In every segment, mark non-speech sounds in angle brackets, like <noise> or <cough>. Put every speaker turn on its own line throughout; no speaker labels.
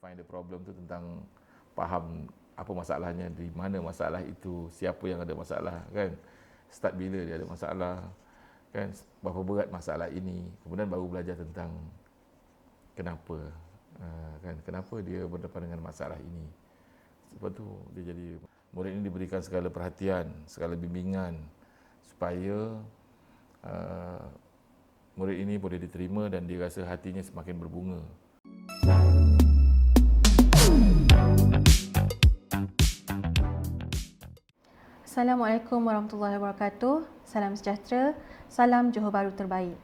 define the problem tu tentang faham apa masalahnya, di mana masalah itu, siapa yang ada masalah kan. Start bila dia ada masalah kan, berapa berat masalah ini. Kemudian baru belajar tentang kenapa uh, kan, kenapa dia berdepan dengan masalah ini. Sebab tu dia jadi murid ini diberikan segala perhatian, segala bimbingan supaya uh, murid ini boleh diterima dan dirasa hatinya semakin berbunga.
Assalamualaikum warahmatullahi wabarakatuh. Salam sejahtera. Salam Johor Bahru terbaik.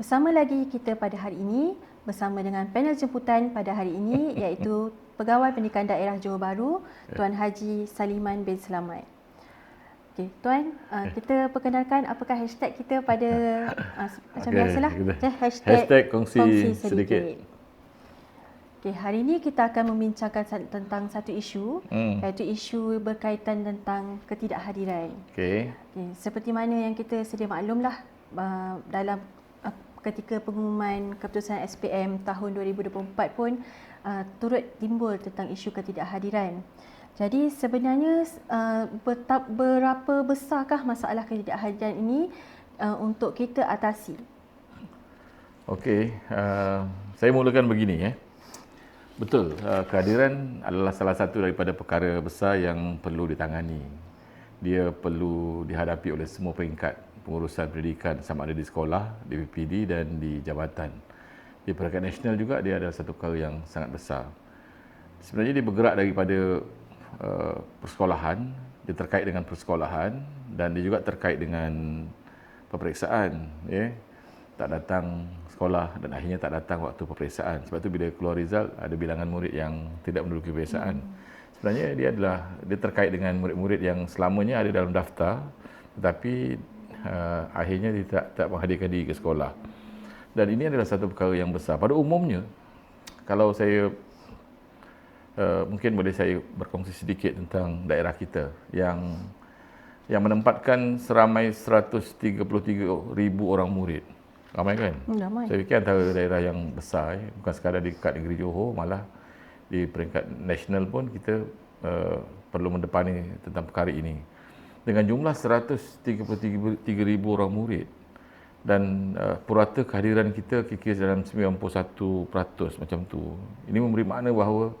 Bersama lagi kita pada hari ini bersama dengan panel jemputan pada hari ini <laughs> iaitu Pegawai Pendidikan Daerah Johor Bahru Tuan Haji Saliman bin Selamat. Okey, tuan, uh, kita perkenalkan apakah hashtag kita pada <laughs> uh, macam okay, biasalah.
Kita. Hashtag, hashtag kongsi, kongsi sedikit. sedikit.
Okay, hari ini kita akan membincangkan tentang satu isu hmm. iaitu isu berkaitan tentang ketidakhadiran.
Okay.
Okay, seperti mana yang kita sedia maklumlah uh, dalam uh, ketika pengumuman keputusan SPM tahun 2024 pun uh, turut timbul tentang isu ketidakhadiran. Jadi sebenarnya uh, berapa besarkah masalah ketidakhadiran ini uh, untuk kita atasi?
Okey, uh, saya mulakan begini. Eh. Betul, uh, kehadiran adalah salah satu daripada perkara besar yang perlu ditangani. Dia perlu dihadapi oleh semua peringkat pengurusan pendidikan sama ada di sekolah, di PPD dan di jabatan. Di peringkat nasional juga dia adalah satu perkara yang sangat besar. Sebenarnya dia bergerak daripada uh, persekolahan, dia terkait dengan persekolahan dan dia juga terkait dengan peperiksaan. Ya. Tak datang sekolah dan akhirnya tak datang waktu peperiksaan. Sebab tu bila keluar result ada bilangan murid yang tidak menduduki peperiksaan. Hmm. Sebenarnya dia adalah dia terkait dengan murid-murid yang selamanya ada dalam daftar tetapi uh, akhirnya dia tak, tak menghadirkan diri ke sekolah. Dan ini adalah satu perkara yang besar. Pada umumnya kalau saya uh, mungkin boleh saya berkongsi sedikit tentang daerah kita yang yang menempatkan seramai 133,000 orang murid. Ramai kan?
Ramai.
Saya fikir antara daerah yang besar, eh. bukan sekadar di dekat negeri Johor, malah di peringkat nasional pun kita uh, perlu mendepani tentang perkara ini. Dengan jumlah 133,000 orang murid dan uh, purata kehadiran kita kira-kira dalam 91% macam tu. Ini memberi makna bahawa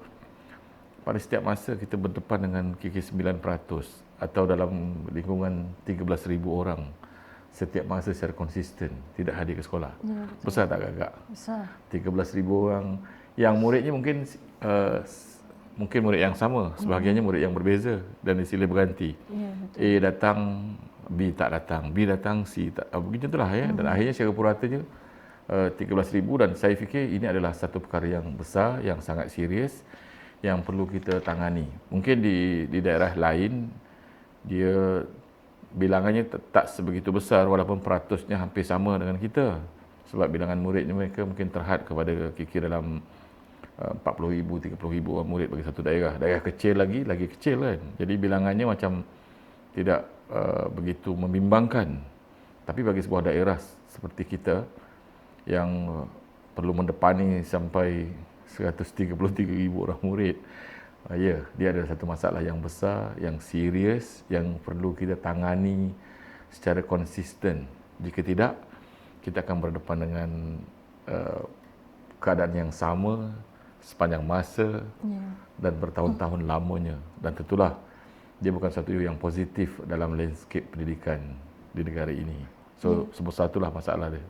pada setiap masa kita berdepan dengan kira-kira 9% atau dalam lingkungan 13,000 orang setiap masa secara konsisten tidak hadir ke sekolah. Ya, Besar tak agak?
Besar.
13,000 orang yang muridnya mungkin uh, mungkin murid yang sama, sebahagiannya murid yang berbeza dan silih berganti. Ya, A datang, B tak datang, B datang, C tak. Uh, begitu itulah ya. Dan hmm. akhirnya secara puratanya uh, 13,000 dan saya fikir ini adalah satu perkara yang besar, yang sangat serius yang perlu kita tangani. Mungkin di di daerah lain dia bilangannya tak sebegitu besar walaupun peratusnya hampir sama dengan kita sebab bilangan muridnya mereka mungkin terhad kepada kira dalam 40 ribu, 30 ribu orang murid bagi satu daerah. Daerah kecil lagi, lagi kecil kan. Jadi bilangannya macam tidak uh, begitu membimbangkan. Tapi bagi sebuah daerah seperti kita yang perlu mendepani sampai 133 ribu orang murid, ya, dia adalah satu masalah yang besar, yang serius, yang perlu kita tangani secara konsisten. Jika tidak, kita akan berdepan dengan uh, keadaan yang sama sepanjang masa ya. dan bertahun-tahun hmm. lamanya. Dan tentulah dia bukan satu yang positif dalam landscape pendidikan di negara ini. So, ya. sebesar itulah masalah dia.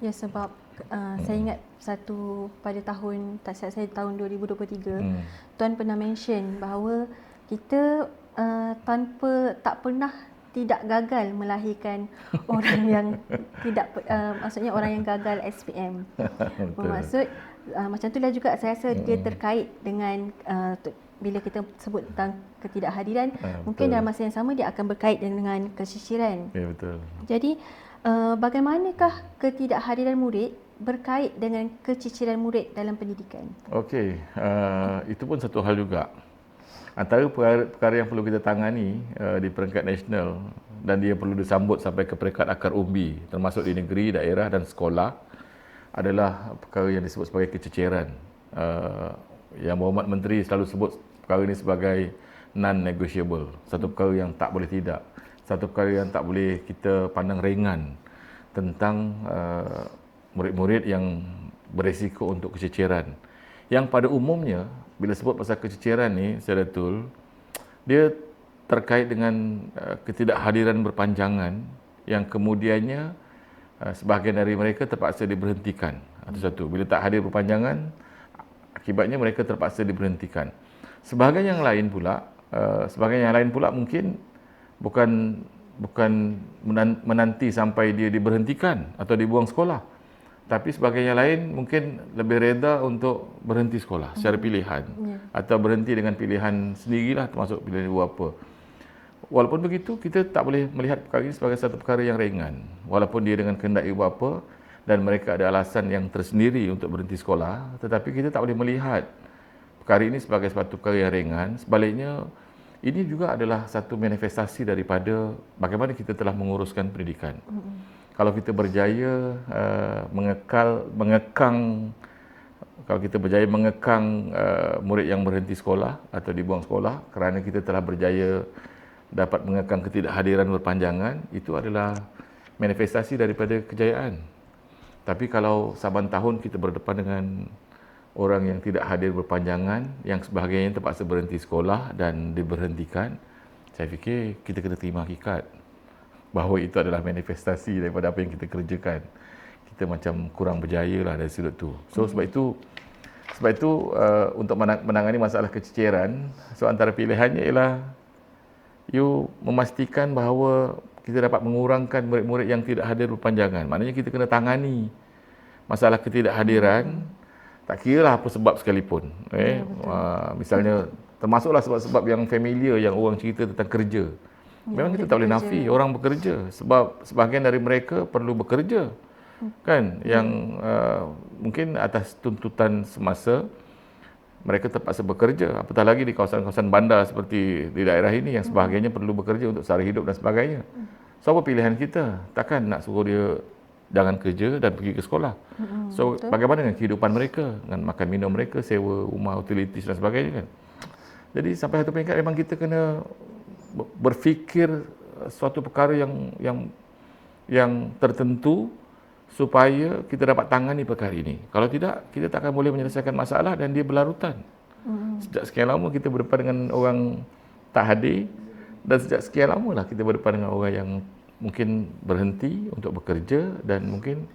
Ya, sebab uh, hmm. saya ingat satu pada tahun tak silap saya tahun 2023 hmm. tuan pernah mention bahawa kita uh, tanpa tak pernah tidak gagal melahirkan <laughs> orang yang tidak uh, maksudnya orang yang gagal SPM. <laughs> Bermaksud uh, macam itulah juga saya rasa hmm. dia terkait dengan uh, bila kita sebut tentang ketidakhadiran uh, mungkin dalam masa yang sama dia akan berkait dengan kesisiran.
Ya betul.
Jadi bagaimanakah ketidakhadiran murid berkait dengan keciciran murid dalam pendidikan?
Okey, uh, itu pun satu hal juga. Antara perkara, perkara yang perlu kita tangani uh, di peringkat nasional dan dia perlu disambut sampai ke peringkat akar umbi termasuk di negeri, daerah dan sekolah adalah perkara yang disebut sebagai keciciran uh, yang Berhormat Menteri selalu sebut perkara ini sebagai non-negotiable. Satu perkara yang tak boleh tidak. Satu perkara yang tak boleh kita pandang ringan tentang uh, murid-murid yang beresiko untuk kececeran. Yang pada umumnya, bila sebut pasal kececeran ni, saya betul, dia terkait dengan uh, ketidakhadiran berpanjangan yang kemudiannya uh, sebahagian dari mereka terpaksa diberhentikan. Itu satu. Bila tak hadir berpanjangan, akibatnya mereka terpaksa diberhentikan. Sebahagian yang lain pula, uh, sebahagian yang lain pula mungkin bukan bukan menanti sampai dia diberhentikan atau dibuang sekolah. Tapi sebagai yang lain mungkin lebih reda untuk berhenti sekolah secara hmm. pilihan yeah. atau berhenti dengan pilihan sendirilah termasuk pilihan ibu bapa. Walaupun begitu kita tak boleh melihat perkara ini sebagai satu perkara yang ringan. Walaupun dia dengan kehendak ibu bapa dan mereka ada alasan yang tersendiri untuk berhenti sekolah, tetapi kita tak boleh melihat perkara ini sebagai satu perkara yang ringan. Sebaliknya ini juga adalah satu manifestasi daripada bagaimana kita telah menguruskan pendidikan. Mm-hmm. Kalau kita berjaya uh, mengekal mengekang kalau kita berjaya mengekang uh, murid yang berhenti sekolah atau dibuang sekolah kerana kita telah berjaya dapat mengekang ketidakhadiran berpanjangan itu adalah manifestasi daripada kejayaan. Tapi kalau saban tahun kita berdepan dengan orang yang tidak hadir berpanjangan yang sebahagiannya terpaksa berhenti sekolah dan diberhentikan saya fikir kita kena terima hakikat bahawa itu adalah manifestasi daripada apa yang kita kerjakan. Kita macam kurang berjaya lah dari sudut tu. So sebab itu sebab itu uh, untuk menangani masalah kececeran so antara pilihannya ialah you memastikan bahawa kita dapat mengurangkan murid-murid yang tidak hadir berpanjangan. Maknanya kita kena tangani masalah ketidakhadiran hmm tak kira lah apa sebab sekalipun eh? Ya, uh, misalnya termasuklah sebab-sebab yang familiar yang orang cerita tentang kerja. Ya, memang kita tak boleh nafi orang bekerja. Sebab sebahagian dari mereka perlu bekerja hmm. kan? Yang uh, mungkin atas tuntutan semasa mereka terpaksa bekerja. Apatah lagi di kawasan-kawasan bandar seperti di daerah ini yang hmm. sebahagiannya perlu bekerja untuk sara hidup dan sebagainya. Hmm. so apa pilihan kita? Takkan nak suruh dia jangan kerja dan pergi ke sekolah. Hmm, so betul. bagaimana dengan kehidupan mereka, dengan makan minum mereka, sewa rumah, utilities dan sebagainya kan. Jadi sampai satu peringkat memang kita kena berfikir suatu perkara yang yang yang tertentu supaya kita dapat tangani perkara ini. Kalau tidak, kita tak akan boleh menyelesaikan masalah dan dia berlarutan. Hmm. Sejak sekian lama kita berdepan dengan orang tak hadir dan sejak sekian lama lah kita berdepan dengan orang yang mungkin berhenti untuk bekerja dan mungkin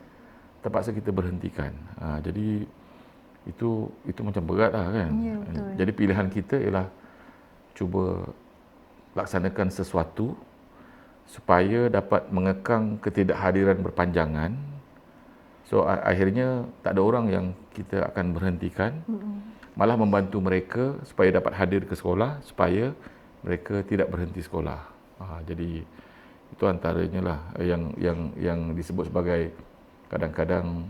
terpaksa kita berhentikan. Ha, jadi itu itu macam berat lah kan. Ya, Jadi pilihan kita ialah cuba laksanakan sesuatu supaya dapat mengekang ketidakhadiran berpanjangan. So akhirnya tak ada orang yang kita akan berhentikan. Malah membantu mereka supaya dapat hadir ke sekolah supaya mereka tidak berhenti sekolah. Ha, jadi itu antaranya lah yang yang yang disebut sebagai kadang-kadang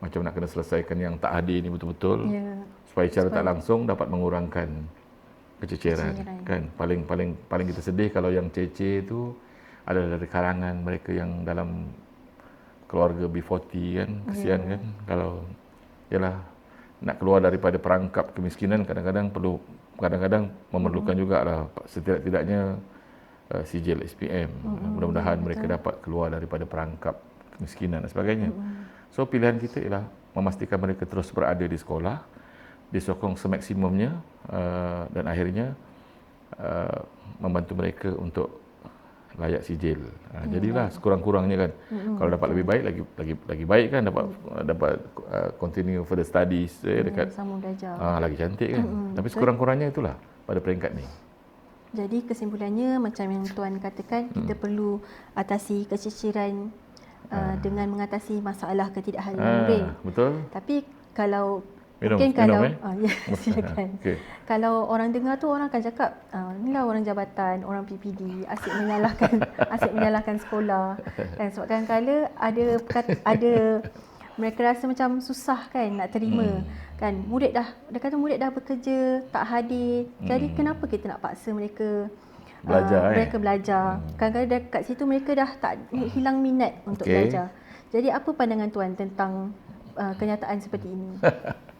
macam nak kena selesaikan yang tak hadir ni betul-betul ya. supaya secara tak langsung dapat mengurangkan kececeran kan paling paling paling kita sedih kalau yang cece itu adalah dari kalangan mereka yang dalam keluarga B40 kan kesian ya. kan kalau ialah nak keluar daripada perangkap kemiskinan kadang-kadang perlu kadang-kadang memerlukan hmm. juga lah setidak-tidaknya uh, sijil SPM. Mm-hmm. Mudah-mudahan mereka dapat keluar daripada perangkap kemiskinan dan sebagainya. Mm-hmm. So pilihan kita ialah memastikan mereka terus berada di sekolah, disokong semaksimumnya uh, dan akhirnya uh, membantu mereka untuk layak sijil. Ya, jadilah sekurang-kurangnya kan. Mm-hmm. Kalau dapat lebih baik lagi lagi lagi baik kan dapat mm-hmm. dapat uh, continue further studies eh, dekat mm,
sama belajar.
Ah uh, lagi cantik kan. Mm-hmm. Tapi sekurang-kurangnya itulah pada peringkat ni.
Jadi kesimpulannya macam yang tuan katakan hmm. kita perlu atasi keciciran uh, dengan mengatasi masalah ketidakhadiran murid.
Betul.
Tapi kalau minum, mungkin kalau minum, eh? uh, <laughs> ya <laughs> silakan. Okay. Kalau orang dengar tu orang akan cakap uh, inilah orang jabatan, orang PPD asyik menyalahkan <laughs> asyik menyalahkan sekolah. Dan sebab kadang-kadang ada ada mereka rasa macam susah kan nak terima. Hmm kan murid dah dia kata murid dah bekerja tak hadir hmm. jadi kenapa kita nak paksa mereka
belajar uh,
mereka eh? belajar hmm. kadang-kadang dekat situ mereka dah tak hilang minat untuk okay. belajar jadi apa pandangan tuan tentang uh, kenyataan seperti ini <laughs>